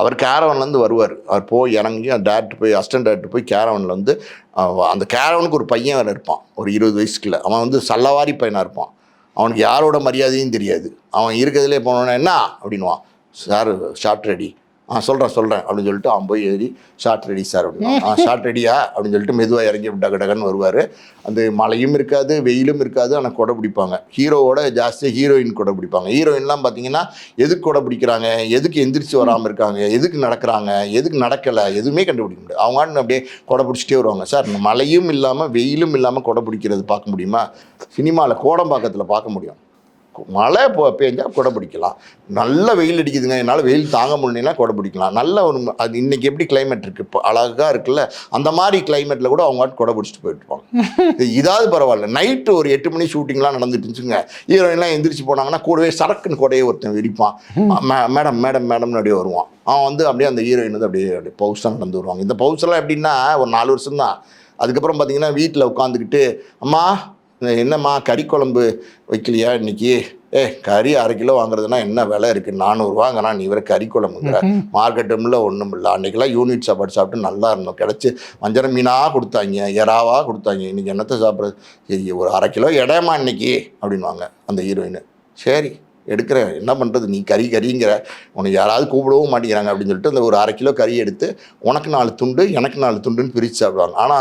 அவர் கேரவன்லேருந்து வருவார். அவர் போய் இறங்கி டேரக்டர் போய் அசிஸ்டன்ட் டேரக்டர் போய் கேரவனில் வந்து அந்த கேரவனுக்கு ஒரு பையன் வேறு இருப்பான். ஒரு இருபது வயசுக்குள்ள. அவன் வந்து சல்லவாரி பையனாக இருப்பான். அவனுக்கு யாரோட மரியாதையும் தெரியாது. அவன் இருக்கிறதுலே போனோன்னா என்ன? அப்படின்வான் சார் ஷார்ட் ரெடி ஆ சொல்கிறேன் சொல்கிறேன் அப்படின்னு சொல்லிட்டு அவன் போய் ஏறி ஷார்ட் ரெடி சார் அப்படின்னா ஆ ஷார்ட் ரெடியா? அப்படின்னு சொல்லிட்டு மெதுவாக இறங்கி டக டகன்னு வருவார். அந்த மழையும் இருக்காது வெயிலும் இருக்காது ஆனால் கொடை பிடிப்பாங்க. ஹீரோவோட ஜாஸ்தியாக ஹீரோயின் கொடை பிடிப்பாங்க. ஹீரோயின்லாம் பார்த்தீங்கன்னா எதுக்கு கொடை பிடிக்கிறாங்க? எதுக்கு எந்திரிச்சு வராமல் இருக்காங்க? எதுக்கு நடக்கிறாங்க? எதுக்கு நடக்கலை? எதுவுமே கண்டுபிடிக்க முடியாது. அவங்க அப்படியே கொடை பிடிச்சிட்டே வருவாங்க. சார் மழையும் இல்லாமல் வெயிலும் இல்லாமல் கொடை பிடிக்கிறது பார்க்க முடியுமா? சினிமாவில் கோடம்பாக்கத்தில் பார்க்க முடியும். மழை போ பெஞ்சா கொடை பிடிக்கலாம். நல்ல வெயில் அடிக்குதுங்க என்னால் வெயில் தாங்க முடியலனா கொடை பிடிக்கலாம். நல்ல ஒரு அது இன்னைக்கு எப்படி கிளைமேட் இருக்குது இப்போ அழகாக இருக்குல்ல அந்த மாதிரி கிளைமேட்டில் கூட அவங்க கொடை பிடிச்சிட்டு போயிட்டுருப்பாங்க. இது இதாவது பரவாயில்ல. நைட்டு ஒரு எட்டு மணி ஷூட்டிங்லாம் நடந்துட்டு இருந்துச்சுங்க. ஹீரோயின்லாம் எந்திரிச்சு போனாங்கன்னா கூடவே சரக்குன்னு கொடையை ஒருத்தன் விரிப்பான் மே- மேடம் மேடம் மேடம்னு அப்படியே வருவான். அவன் வந்து அப்படியே அந்த ஹீரோயின் வந்து அப்படியே அப்படியே பவுஸாக நடந்து வருவாங்க. இந்த பவுஸ்லாம் எப்படின்னா ஒரு நாலு வருஷம் தான் அதுக்கப்புறம் பார்த்தீங்கன்னா வீட்டில் உட்காந்துக்கிட்டு அம்மா என்னம்மா கறி குழம்பு வைக்கலையா இன்னைக்கு? ஏ கறி அரை கிலோ வாங்குறதுனா என்ன விலை இருக்குது நானூறுவாங்கண்ணா நீ வேற கறி குழம்புங்கிற. மார்க்கெட்டும் இல்லை ஒன்றும் இல்லை. அன்றைக்கெல்லாம் யூனிட் சாப்பாடு சாப்பிட்டு நல்லா இருந்தோம். கிடச்சி வஞ்சர மீனாக கொடுத்தாங்க. எறாவாக கொடுத்தாங்க. இன்றைக்கி என்னத்தை சாப்பிட்றது? சரி ஒரு அரை கிலோ இடமா இன்னைக்கு அப்படின்வாங்க அந்த ஹீரோயின். சரி எடுக்கிறேன் என்ன பண்ணுறது நீ கறி கறிங்கிற. உனக்கு யாராவது கூப்பிடவும் மாட்டேங்கிறாங்க அப்படின்னு சொல்லிட்டு அந்த ஒரு அரை கிலோ கறி எடுத்து உனக்கு நாலு துண்டு எனக்கு நாலு துண்டுன்னு பிரித்து சாப்பிடுவாங்க. ஆனால்